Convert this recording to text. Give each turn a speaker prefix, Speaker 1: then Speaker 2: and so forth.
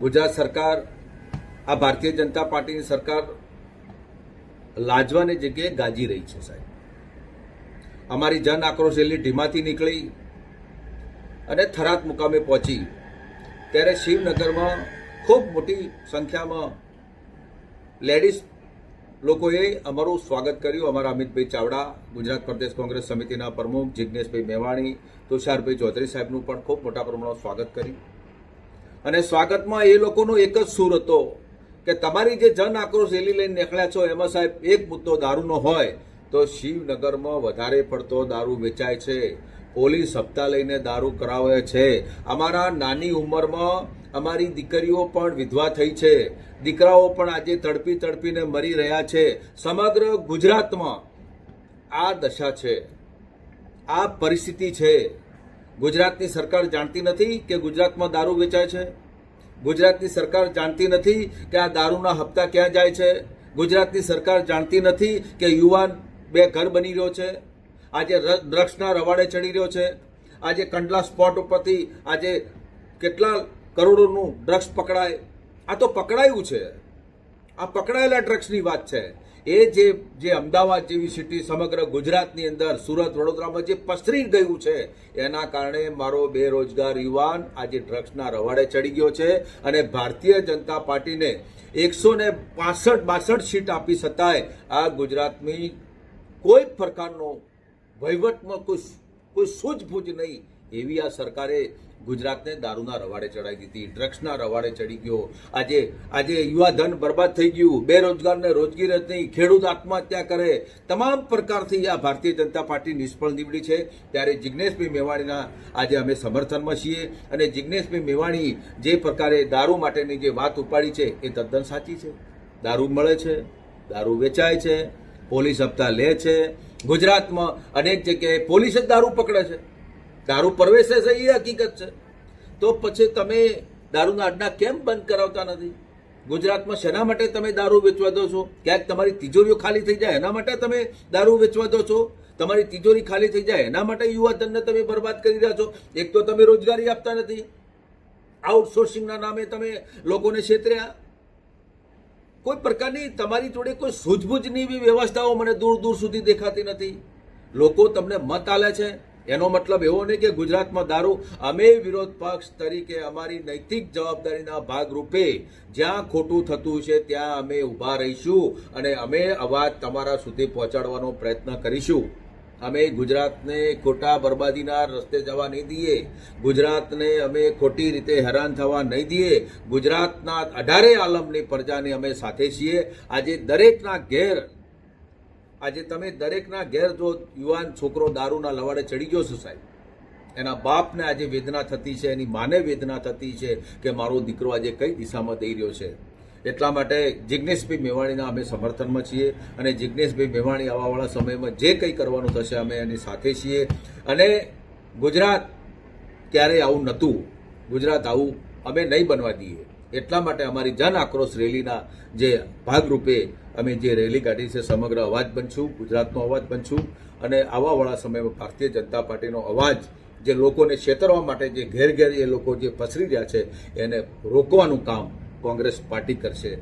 Speaker 1: ગુજરાત સરકાર, આ ભારતીય જનતા પાર્ટીની સરકાર લાજવાની જગ્યાએ ગાજી રહી છે સાહેબ. અમારી જન આક્રોશ રેલી ઢીમાથી નીકળી અને થરાદ મુકામે પહોંચી. ત્યારે શિવનગરમાં ખૂબ મોટી સંખ્યામાં લેડીઝ લોકોએ અમારું સ્વાગત કર્યું. અમારા અમિતભાઈ ચાવડા, ગુજરાત પ્રદેશ કોંગ્રેસ સમિતિના પ્રમુખ જિજ્ઞેશભાઈ મેવાણી, તુષારભાઈ ચૌધરી સાહેબનું પણ ખૂબ મોટા પ્રમાણમાં સ્વાગત કર્યું. અને સ્વાગતમાં એ લોકોનો એક જ સૂર હતો કે તમારી જે જન આક્રોશ રેલી લઈને નીકળ્યા છો, એમાં સાહેબ એક મુદ્દો દારૂનો હોય તો શિવનગરમાં વધારે પડતો દારૂ વેચાય છે. પોલીસ હપ્તા લઈને દારૂ કરાવે છે. અમારા નાની ઉંમરમાં અમારી દીકરીઓ પણ વિધવા થઈ છે. દીકરાઓ પણ આજે તડપી તડપીને મરી રહ્યા છે. સમગ્ર ગુજરાતમાં આ દશા છે. આ પરિસ્થિતિ છે. ગુજરાતની સરકાર જાણતી નથી કે ગુજરાતમાં દારૂ વેચાય છે? ગુજરાતની સરકાર જાણતી નથી કે આ દારૂના હપ્તા ક્યાં જાય છે? ગુજરાતની સરકાર જાણતી નથી કે યુવાન બે ઘર બની રહ્યો છે? આજે ડ્રગ્સના રવાડે ચડી રહ્યો છે? આજે કંડલા સ્પોટ ઉપરથી આજે કેટલા કરોડોનું ડ્રગ્સ પકડાય? આ તો પકડાયું છે. આ પકડાયેલા ડ્રગ્સની વાત છે. એ જે જે અમદાવાદ જેવી સિટી સમગ્ર ગુજરાતની અંદર સુરત, વડોદરામાં જે પસરી ગયું છે, એના કારણે મારો બેરોજગાર યુવાન આજે ડ્રગ્સના રવાડે ચડી ગયો છે અને ભારતીય જનતા પાર્ટીને એકસો ને પાસઠ, બાસઠ સીટ આપી છતાંય આ ગુજરાતની કોઈ પ્રકારનો વહીવટમાં કોઈ કોઈ સૂઝબૂઝ નહીં એવી આ સરકારે ગુજરાતને દારૂના રવાડે ચડાવી દીધી, ડ્રગ્સના રવાડે ચડી ગયો. આજે આજે યુવા ધન બરબાદ થઈ ગયું, બેરોજગારને રોજગીર જ નહીં, ખેડૂત આત્મહત્યા કરે. તમામ પ્રકારથી આ ભારતીય જનતા પાર્ટી નિષ્ફળ નીવડી છે. ત્યારે જિજ્ઞેશભાઈ મેવાણીના આજે અમે સમર્થનમાં છીએ અને જિજ્ઞેશભાઈ મેવાણી જે પ્રકારે દારૂ માટેની જે વાત ઉપાડી છે એ તદ્દન સાચી છે. દારૂ મળે છે, દારૂ વેચાય છે, પોલીસ હપ્તા લે છે. ગુજરાતમાં અનેક જગ્યાએ પોલીસ જ દારૂ પકડે છે. દારૂ પરવેશે છે એ હકીકત છે. તો પછી તમે દારૂના અડ્ડા કેમ બંધ કરાવતા નથી? ગુજરાતમાં શેના માટે તમે દારૂ વેચવા દો છો? ક્યાંક તમારી તિજોરીઓ ખાલી થઈ જાય, એના માટે તમે દારૂ વેચવા દો છો? તમારી તિજોરી ખાલી થઈ જાય, એના માટે યુવાધનને તમે બરબાદ કરી રહ્યા છો? એક તો તમે રોજગારી આપતા નથી. આઉટસોર્સિંગના નામે તમે લોકોને છેતર્યા. કોઈ પ્રકારની તમારી જોડે કોઈ સૂઝબૂઝની એવી વ્યવસ્થાઓ મને દૂર દૂર સુધી દેખાતી નથી. લોકો તમને મત આલે છે એનો મતલબ એવો નહીં કે ગુજરાતમાં દારૂ અમે વિરોધ પક્ષ તરીકે અમારી નૈતિક જવાબદારીના ભાગરૂપે જ્યાં ખોટું થતું છે ત્યાં અમે ઊભા રહીશું અને અમે અવાજ તમારા સુધી પહોંચાડવાનો પ્રયત્ન કરીશું. અમે ગુજરાતને ખોટા બરબાદીના રસ્તે જવા નહીં દઈએ. ગુજરાતને અમે ખોટી રીતે હેરાન થવા નહીં દઈએ. ગુજરાતના અઢારે આલમની પ્રજાને અમે સાથે છીએ. આજે દરેકના ઘેર આજે તમે દરેકના ઘેર જો યુવાન છોકરો દારૂના લવાડે ચડી ગયો છે સાહેબ, એના બાપને આજે વેદના થતી છે, એની માને વેદના થતી છે કે મારો દીકરો આજે કઈ દિશામાં દઈ રહ્યો છે. એટલા માટે જિજ્ઞેશભાઈ મેવાણીના અમે સમર્થનમાં છીએ અને જિજ્ઞેશભાઈ મેવાણી આવવાવાળા સમયમાં જે કંઈ કરવાનું થશે અમે એની સાથે છીએ. અને ગુજરાત ક્યારેય આવું નહોતું. ગુજરાત આવું અમે નહીં બનવા દઈએ. એટલા માટે અમારી જન આક્રોશ રેલીના જે ભાગરૂપે અમે જે રેલી કાઢી છે, સમગ્ર અવાજ બનશું, ગુજરાતનો અવાજ બનશું અને આવવાવાળા સમયમાં ભારતીય જનતા પાર્ટીનો અવાજ જે લોકોને છેતરવા માટે જે ઘેર ઘેર એ લોકો જે પસરી રહ્યા છે, એને રોકવાનું કામ કોંગ્રેસ પાર્ટી કરશે.